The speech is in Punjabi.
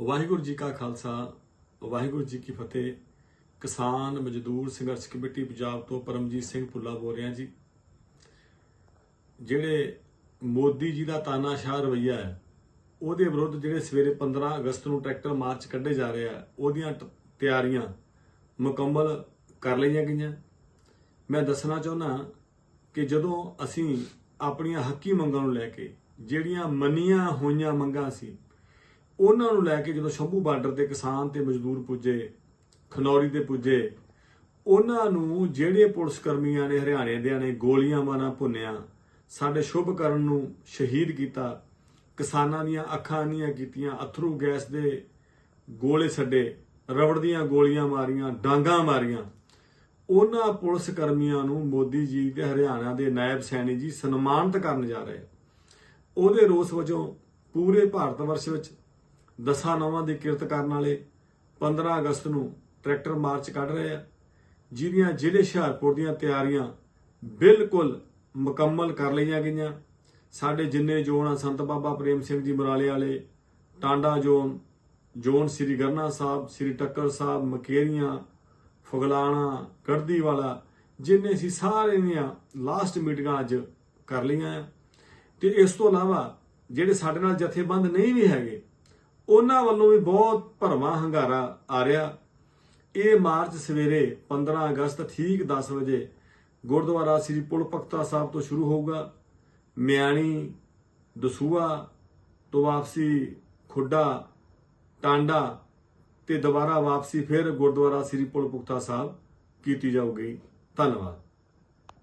ਵਾਹਿਗੁਰੂ ਜੀ ਕਾ ਖਾਲਸਾ, ਵਾਹਿਗੁਰੂ ਜੀ ਕੀ ਫਤਿਹ। ਕਿਸਾਨ ਮਜ਼ਦੂਰ ਸੰਘਰਸ਼ ਕਮੇਟੀ ਪੰਜਾਬ ਤੋਂ ਪਰਮਜੀਤ ਸਿੰਘ ਭੁੱਲਾ ਬੋਲ ਰਿਹਾ ਜੀ। ਜਿਹੜੇ ਮੋਦੀ ਜੀ ਦਾ ਤਾਨਾਸ਼ਾਹ ਰਵਈਆ ਹੈ, ਉਹਦੇ ਵਿਰੁੱਧ ਜਿਹੜੇ ਸਵੇਰੇ 15 ਅਗਸਤ ਨੂੰ ਟਰੈਕਟਰ ਮਾਰਚ ਕੱਢੇ ਜਾ ਰਿਹਾ ਉਹਦੀਆਂ ਟ- ਤਿਆਰੀਆਂ ਮੁਕੰਮਲ ਕਰ ਲਈਆਂ ਗਈਆਂ। ਮੈਂ ਦੱਸਣਾ ਚਾਹੁੰਦਾ ਕਿ ਜਦੋਂ ਅਸੀਂ ਆਪਣੀਆਂ ਹੱਕੀ ਮੰਗਾਂ ਨੂੰ ਲੈ ਕੇ, ਜਿਹੜੀਆਂ ਮੰਨੀਆਂ ਹੋਈਆਂ ਮੰਗਾਂ ਸੀ ਉਹਨਾਂ ਨੂੰ ਲੈ ਕੇ ਜਦੋਂ ਸ਼ੰਭੂ ਬਾਰਡਰ ਤੇ ਕਿਸਾਨ ਤੇ ਮਜ਼ਦੂਰ ਪੁੱਜੇ, ਖਨੌਰੀ ਤੇ ਪੁੱਜੇ, ਉਹਨਾਂ ਨੂੰ ਜਿਹੜੇ ਪੁਲਿਸ ਕਰਮੀਆਂ ਨੇ ਹਰਿਆਣੇ ਦਿਆਂ ਨੇ ਗੋਲੀਆਂ ਮਾਰਾਂ, ਭੁੰਨਿਆ, ਸਾਡੇ ਸ਼ੁਭ ਕਰਨ ਨੂੰ ਸ਼ਹੀਦ ਕੀਤਾ, ਕਿਸਾਨਾਂ ਦੀਆਂ ਅੱਖਾਂ ਨੀਆਂ ਕੀਤੀਆਂ, ਅਥਰੂ ਗੈਸ ਦੇ ਗੋਲੇ ਛੱਡੇ, ਰਬੜ ਦੀਆਂ ਗੋਲੀਆਂ ਮਾਰੀਆਂ, ਡਾਂਗਾ ਮਾਰੀਆਂ। ਉਹਨਾਂ ਪੁਲਿਸ ਕਰਮੀਆਂ ਨੂੰ ਮੋਦੀ ਜੀ ਤੇ ਹਰਿਆਣਾ ਦੇ ਨਾਇਬ ਸੈਣੀ ਜੀ ਸਨਮਾਨਿਤ ਕਰਨ ਜਾ ਰਹੇ। ਉਹਦੇ ਰੋਸ ਵਜੋਂ ਪੂਰੇ ਭਾਰਤ ਵਰਸ਼ ਵਿੱਚ ਦਸਾਂ ਨੌਵਾਂ ਦੀ ਕਿਰਤ ਕਰਨ ਵਾਲੇ 15 ਅਗਸਤ ਨੂੰ ਟਰੈਕਟਰ ਮਾਰਚ ਕੱਢ ਰਹੇ ਆ, ਜਿਹਦੀਆਂ ਜ਼ਿਲ੍ਹੇ ਹੁਸ਼ਿਆਰਪੁਰ ਦੀਆਂ ਤਿਆਰੀਆਂ ਬਿਲਕੁਲ ਮੁਕੰਮਲ ਕਰ ਲਈਆਂ ਗਈਆਂ। ਸਾਡੇ ਜਿੰਨੇ ਜ਼ੋਨ ਆ, ਸੰਤ ਬਾਬਾ ਪ੍ਰੇਮ ਸਿੰਘ ਜੀ ਮਰਾਲੇ ਵਾਲੇ, ਟਾਂਡਾ ਜ਼ੋਨ ਜ਼ੋਨ ਸ੍ਰੀ ਗਰਨਾ ਸਾਹਿਬ, ਸ੍ਰੀ ਟੱਕਰ ਸਾਹਿਬ, ਮਕੇਰੀਆਂ, ਫੁਗਲਾਣਾ ਗੜਦੀ ਵਾਲਾ ਜਿੰਨੇ ਸੀ ਸਾਰੇ ਦੀਆਂ ਲਾਸਟ ਮੀਟਿੰਗਾਂ ਅੱਜ ਕਰ ਲਈਆਂ ਆ। ਤੇ ਇਸ ਤੋਂ ਇਲਾਵਾ ਜਿਹੜੇ ਸਾਡੇ ਨਾਲ ਜਥੇਬੰਦ ਨਹੀਂ ਵੀ ਹੈਗੇ ਉਹਨਾਂ ਵੱਲੋਂ ਵੀ ਬਹੁਤ ਭਰਵਾਂ ਹੰਗਾਰਾ ਆ ਰਿਹਾ। ਇਹ ਮਾਰਚ ਸਵੇਰੇ 15 ਅਗਸਤ ਠੀਕ 10 ਵਜੇ ਗੁਰਦੁਆਰਾ ਸ੍ਰੀ ਪੁਲ ਪਖਤਾ ਸਾਹਿਬ ਤੋਂ ਸ਼ੁਰੂ ਹੋਊਗਾ। ਮਿਆਣੀ ਦਸੂਆ ਤੋਂ ਵਾਪਸੀ ਖੁੱਡਾ, ਟਾਂਡਾ ਤੇ ਦੁਬਾਰਾ ਵਾਪਸੀ ਫਿਰ ਗੁਰਦੁਆਰਾ ਸ੍ਰੀ ਪੁਲ ਪੁਖਤਾ ਸਾਹਿਬ ਕੀਤੀ ਜਾਊਗੀ। ਧੰਨਵਾਦ।